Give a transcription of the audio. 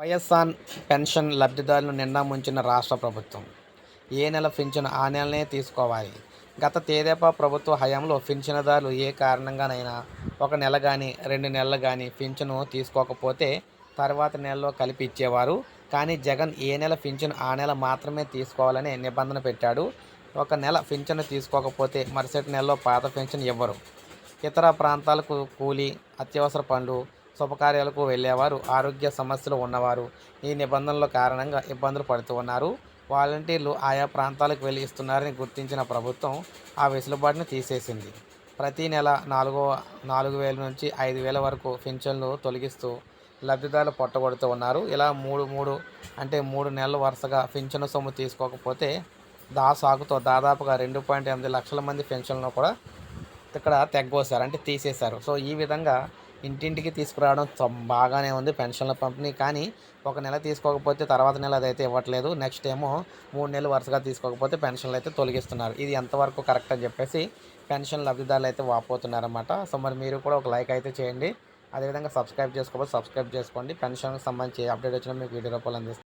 YSR pension లబ్ధిదారులను నిండా ముంచిన రాష్ట్ర ప్రభుత్వం. ఏ నెల పింఛను ఆ నెలనే తీసుకోవాలి. గత తేదేపా ప్రభుత్వ హయాంలో పింఛనుదారులు ఏ కారణంగానైనా ఒక నెల కానీ రెండు నెలలు కానీ పింఛను తీసుకోకపోతే తర్వాత నెలలో కలిపి ఇచ్చేవారు. కానీ జగన్ ఏ నెల పింఛను ఆ నెల మాత్రమే తీసుకోవాలనే నిబంధన పెట్టాడు. ఒక నెల పింఛను తీసుకోకపోతే మరుసటి నెలలో పాత పింఛను ఇవ్వరు. ఇతర ప్రాంతాలకు కూలి అత్యవసర పనులు శుభకార్యాలకు వెళ్ళేవారు ఆరోగ్య సమస్యలు ఉన్నవారు. ఈ నిబంధనల కారణంగా ఇబ్బందులు పడుతూ ఉన్నారు. వాలంటీర్లు ఆయా ప్రాంతాలకు వెళ్ళి ఇస్తున్నారని గుర్తించిన ప్రభుత్వం ఆ వెసులుబాటును తీసేసింది. ప్రతి నెల నాలుగో నాలుగు వేల నుంచి ఐదు వేల వరకు పింఛన్లు తొలగిస్తూ లబ్ధిదారులు పొట్టగొడుతూ ఉన్నారు. ఇలా మూడు మూడు అంటే మూడు నెలలు వరుసగా పింఛను సొమ్ము తీసుకోకపోతే దా సాగుతో దాదాపుగా రెండు పాయింట్ ఎనిమిది లక్షల మంది పెన్షన్లను కూడా ఇక్కడ తెగ్గోసారు అంటే తీసేశారు. సో ఈ విధంగా ఇంటింటికి తీసుకురావడం బాగానే ఉంది పెన్షన్ల పంపిణీ. కానీ ఒక నెల తీసుకోకపోతే తర్వాత నెల అదైతే ఇవ్వట్లేదు. నెక్స్ట్ ఏమో మూడు నెలలు వరుసగా తీసుకోకపోతే పెన్షన్లు అయితే తొలగిస్తున్నారు. ఇది ఎంతవరకు కరెక్ట్ అని చెప్పేసి పెన్షన్ లబ్ధిదారులు అయితే వాపోతున్నారన్నమాట. సో మరి మీరు కూడా ఒక లైక్ అయితే చేయండి. అదేవిధంగా సబ్స్క్రైబ్ చేసుకోకపోతే సబ్స్క్రైబ్ చేసుకోండి. పెన్షన్కి సంబంధించి అప్డేట్ వచ్చిన మీకు వీడియో రూపాయలు అందిస్తాను